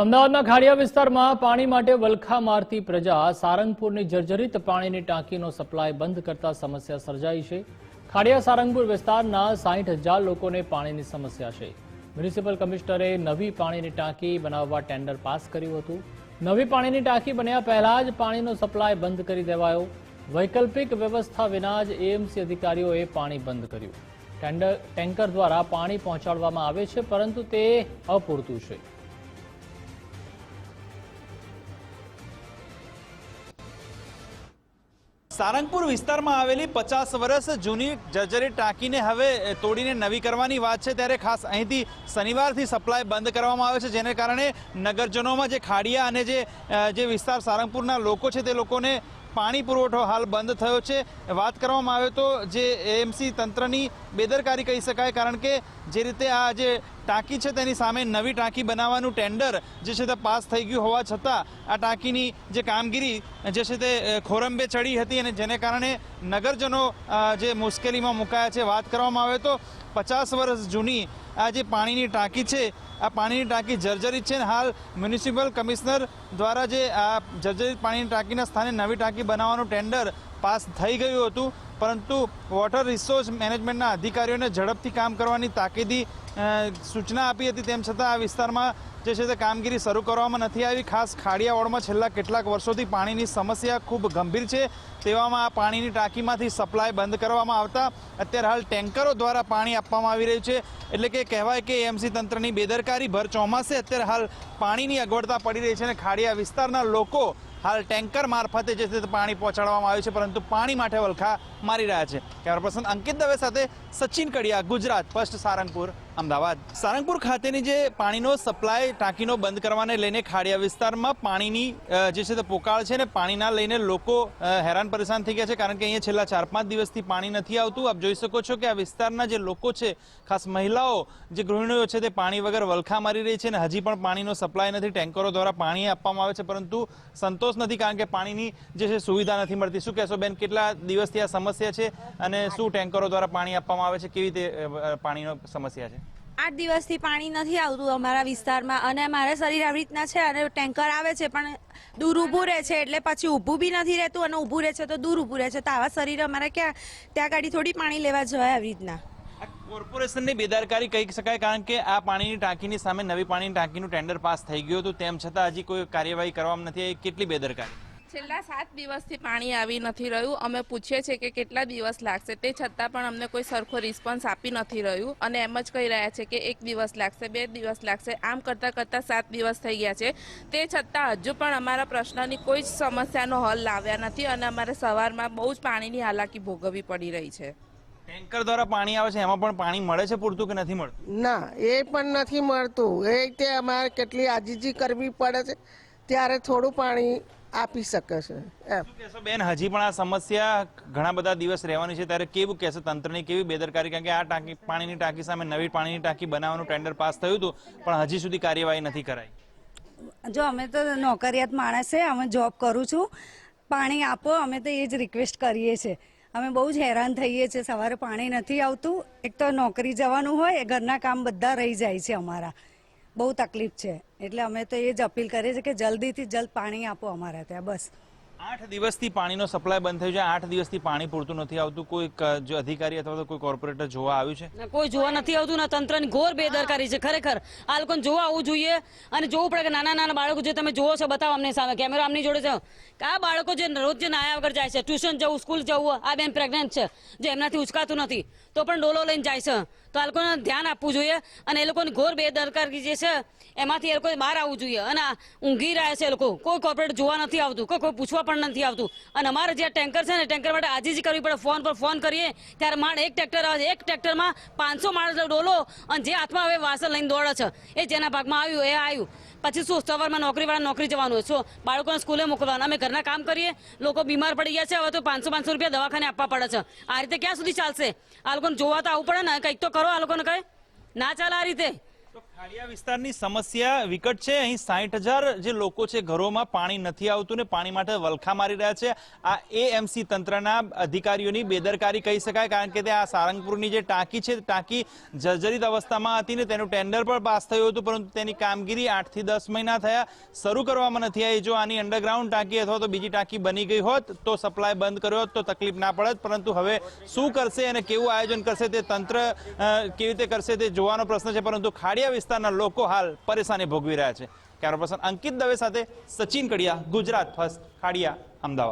અમદાવાદના ખાડિયા વિસ્તારમાં પાણી માટે વલખા મારતી પ્રજા સારંગપુરની જર્જરિત પાણીની ટાંકીનો સપ્લાય બંધ કરતા સમસ્યા સર્જાઈ છે. ખાડિયા સારંગપુર વિસ્તારના સાહીઠ હજાર લોકોને પાણીની સમસ્યા છે. મ્યુનિસિપલ કમિશનરે નવી પાણીની ટાંકી બનાવવા ટેન્ડર પાસ કર્યું હતું. નવી પાણીની ટાંકી બન્યા પહેલા જ પાણીનો સપ્લાય બંધ કરી દેવાયો. વૈકલ્પિક વ્યવસ્થા વિના જ એએમસી અધિકારીઓએ પાણી બંધ કર્યું. ટેન્ડર ટેન્કર દ્વારા પાણી પહોંચાડવામાં આવે છે, પરંતુ તે અપૂરતું છે. સારંગપુર વિસ્તારમાં આવેલી પચાસ વર્ષ જૂની જર્જરી ટાંકીને હવે તોડીને નવી કરવાની વાત છે. ત્યારે ખાસ અહીંથી શનિવારથી સપ્લાય બંધ કરવામાં આવે છે, જેને કારણે નગરજનોમાં જે ખાડિયા અને જે જે વિસ્તાર સારંગપુરના લોકો છે, તે લોકોને પાણી પુરવઠો હાલ બંધ થયો છે. વાત કરવામાં આવે તો જે એએમસી તંત્રની બેદરકારી કહી શકાય, કારણ કે જે રીતે આ જે ટાંકી છે તેની સામે નવી ટાંકી બનાવવાનું ટેન્ડર જે છે તે પાસ થઈ ગયું હોવા છતાં આ ટાંકીની જે કામગીરી જે છે તે ખોરંબે ચડી હતી અને જેને કારણે નગરજનો જે મુશ્કેલીમાં મુકાયા છે વાત કરવામાં આવે તો પચાસ વર્ષ જૂની આ જે પાણીની ટાંકી છે, આ પાણીની ટાંકી જર્જરિત છે અને હાલ મ્યુનિસિપલ કમિશનર દ્વારા જે આ જર્જરિત પાણીની ટાંકીના સ્થાને નવી ટાંકી બનાવવાનું ટેન્ડર પાસ થઈ ગયું હતું. પરંતુ વોટર રિસોર્સ મેનેજમેન્ટના અધિકારીઓને ઝડપથી કામ કરવાની તાકીદી સૂચના આપી હતી તેમ છતાં આ વિસ્તારમાં જે છે તે કામગીરી શરૂ કરવામાં નથી આવી. ખાસ ખાડિયા વોર્ડમાં છેલ્લા કેટલાક વર્ષોથી પાણીની સમસ્યા ખૂબ ગંભીર છે. તેવામાં આ પાણીની ટાંકીમાંથી સપ્લાય બંધ કરવામાં આવતા અત્યારે હાલ ટેન્કરો દ્વારા પાણી આપવામાં આવી રહ્યું છે. એટલે કે કહેવાય કે એમસી તંત્રની બેદરકારી ભર ચોમાસે અત્યારે હાલ પાણીની અગવડતા પડી રહી છે અને ખાડિયા વિસ્તારના લોકો હાલ ટેન્કર મારફતે જે છે તે પાણી પહોંચાડવામાં આવ્યું છે, પરંતુ પાણી માટે વલખા મારી રહ્યા છે. કેમેરા પર્સન અંકિત દવે સાથે સચિન કડિયા, ગુજરાત ફર્સ્ટ સારંગપુર. અમદાવાદ. સારંગપુર ખાતેની જે પાણીનો સપ્લાય ટાંકીનો બંધ કરવાને લઈને ખાડિયા વિસ્તારમાં પાણીની જે છે તે પોકાળ છે ને પાણીના લઈને લોકો હેરાન પરેશાન થઈ ગયા છે કારણ કે અહીંયા છેલ્લા ચાર પાંચ દિવસથી પાણી નથી આવતું. આપ જોઈ શકો છો કે આ વિસ્તારના જે લોકો છે, ખાસ મહિલાઓ, જે ગૃહિણીઓ છે તે પાણી વગર વલખા મારી રહી છે અને હજી પણ પાણીનો સપ્લાય નથી. ટેન્કરો દ્વારા પાણી આપવામાં આવે છે, પરંતુ સંતોષ નથી કારણ કે પાણીની જે છે સુવિધા નથી મળતી. શું કહેશો બેન, કેટલા દિવસથી આ સમસ્યા છે અને શું ટેન્કરો દ્વારા પાણી આપવામાં આવે છે? કેવી રીતે પાણીનો સમસ્યા છે? આઠ દિવસથી પાણી નથી આવતું અમારા વિસ્તારમાં અને મારા શરીર આવી રીતના છે અને ટેન્કર આવે છે, પણ દૂર ઊભું રહે છે એટલે પછી ઊભું બી નથી રહેતું અને ઊભું રહે છે તો દૂર ઊભું રહે છે. તો આવા શરીર અમારે ક્યાં, ત્યાં ગાડી થોડી પાણી લેવા જવાય આવી રીતના. કોર્પોરેશનની બેદરકારી કહી શકાય કારણ કે આ પાણીની ટાંકીની સામે નવી પાણીની ટાંકીનું ટેન્ડર પાસ થઈ ગયું હતું. તેમ છતાં હજી કોઈ કાર્યવાહી કરવામાં નથી કેટલી બેદરકારી? છેલ્લા સાત દિવસથી પાણી આવી નથી રહ્યું. અમે પૂછીએ છીએ કે કેટલા દિવસ લાગશે. તે છતાં પણ અમને કોઈ સરખો રિસ્પોન્સ આપી નથી રહ્યું. અને એમ જ કહી રહ્યા છે કે એક દિવસ લાગશે બે દિવસ લાગશે. આમ કરતાં કરતાં સાત દિવસ થઈ ગયા છે. તે છતાં હજુ પણ અમારા પ્રશ્નની કોઈ જ સમસ્યાનો હલ લાવ્યા નથી અને અમારે સવારમાં બહુ જ પાણીની હાલાકી ભોગવવી પડી રહી છે. ટેન્કર દ્વારા પાણી આવે છે એમાં પણ પાણી મળે છે પૂરતું કે નથી મળતું? ના એ પણ નથી મળતું. એ રીતે અમારે કેટલી આજીજી કરવી પડે છે. ત્યારે થોડું પાણી આપી શકે છે એમ. શું બેન હજી પણ આ સમસ્યા ઘણા બધા દિવસ રહેવાની છે ત્યારે કેવું કહેશે તંત્રની કેવી બેદરકારી? કારણ કે આ ટાંકી પાણીની ટાંકી સામે નવી પાણીની ટાંકી બનાવવાનું ટેન્ડર પાસ થયું હતું પણ હજી સુધી કાર્યવાહી નથી કરાઈ. જો અમે તો નોકરિયાત માણસ છે અમે જોબ કરું છું. પાણી આપો અમે તો એ જ રિક્વેસ્ટ કરીએ છીએ. અમે બહુ જ હેરાન થઈએ છીએ સવારે પાણી નથી આવતું. એક તો નોકરી જવાનું હોય ઘરના કામ બધા રહી જાય છે અમારા. બહુ તકલીફ છે. એટલે અમે તો એ જ અપીલ કરીએ છીએ કે જલ્દીથી જલ્દ પાણી આપો અમારા ત્યાં, બસ. આઠ દિવસથી પાણીનો સપ્લાય બંધ થયો છે. આઠ દિવસથી પાણી પૂરતું નથી આવતું. કોઈ અધિકારી અથવા તો કોઈ કોર્પોરેટર જોવા આવ્યું છે? કોઈ જોવા નથી આવતું. ને, તંત્રની ઘોર બેદરકારી છે. ખરેખર, આ લોકોને જોવા આવવું જોઈએ. અને જોવું પડે કે નાના નાના બાળકો જે તમે જોવો છો, બતાવો અમને સામે. કેમેરા અમની જોડે છે. આ બાળકો જે રોજ જે નાયા વગર જાય છે, ટ્યુશન જવું, સ્કૂલ જવું, આ બેન પ્રેગ્નન્ટ છે, જે એમનાથી ઉચકાતું નથી, તો પણ ડોલો લઈને જાય છે. તો આ લોકોને ધ્યાન આપવું જોઈએ. અને એ લોકોની ઘોર બેદરકારી જે છે, એમાંથી એ લોકોએ બહાર આવવું જોઈએ. અને ઊંઘી રહ્યા છે એ લોકો. કોઈ કોર્પોરેટ જોવા નથી આવતું. કોઈ કોઈ પૂછવા પણ નથી આવતું. અને અમારે જે ટેન્કર છે ને, ટેન્કર માટે આજે જ કરવી પડે. ફોન પર ફોન કરીએ, ત્યારે માણ એક ટ્રેક્ટર આવે છે. એક ટ્રેક્ટરમાં પાંચસો માણસ ડોલો અને જે હાથમાં હવે વાસણ લઈને દોડે છે. એ જેના ભાગમાં આવ્યું, એ આવ્યું. પછી શું, સવારમાં નોકરીવાળા નોકરી જવાનું હોય. શું, બાળકોને સ્કૂલે મોકલવાનું. અમે ઘરના કામ કરીએ, લોકો બીમાર પડી ગયા છે, હવે તો પાંચસો પાંચસો રૂપિયા દવાખાને આપવા પડે છે. આ રીતે ક્યાં સુધી ચાલશે? આ લોકોને જોવા તો આવવું પડે ને. કંઈક તો કરો આ લોકોને કંઈ. ના ચાલે આ રીતે. ખાડિયા વિસ્તારની સમસ્યા વિકટ છે. અહીં સાઠ હજાર જે લોકો છે ઘરોમાં પાણી નથી આવતું ને પાણી માટે વલખા મારી રહ્યા છે. આ એએમસી તંત્રના અધિકારીઓની બેદરકારી કહી શકાય કારણ કે તે આ સારંગપુરની જે ટાંકી છે, ટાંકી જર્જરિત અવસ્થામાં હતી ને તેનું ટેન્ડર પણ પાસ થયું હતું, પરંતુ તેની કામગીરી આઠથી દસ મહિના થયા. શરૂ કરવામાં નથી આવી. જો આની અંડરગ્રાઉન્ડ ટાંકી અથવા તો બીજી ટાંકી બની ગઈ હોત, તો સપ્લાય બંધ કર્યો હોત, તો તકલીફ ના પડત. પરંતુ હવે શું કરશે અને કેવું આયોજન કરશે તે તંત્ર કેવી રીતે કરશે તે જોવાનો પ્રશ્ન છે. પરંતુ ખાડિયા વિસ્તારના લોકો હાલ પરેશાની ભોગવી રહ્યા છે. કેમેરા પર્સન અંકિત દવે સાથે સચિન કડિયા, ગુજરાત, ફર્સ્ટ ખાડિયા, અમદાવાદ.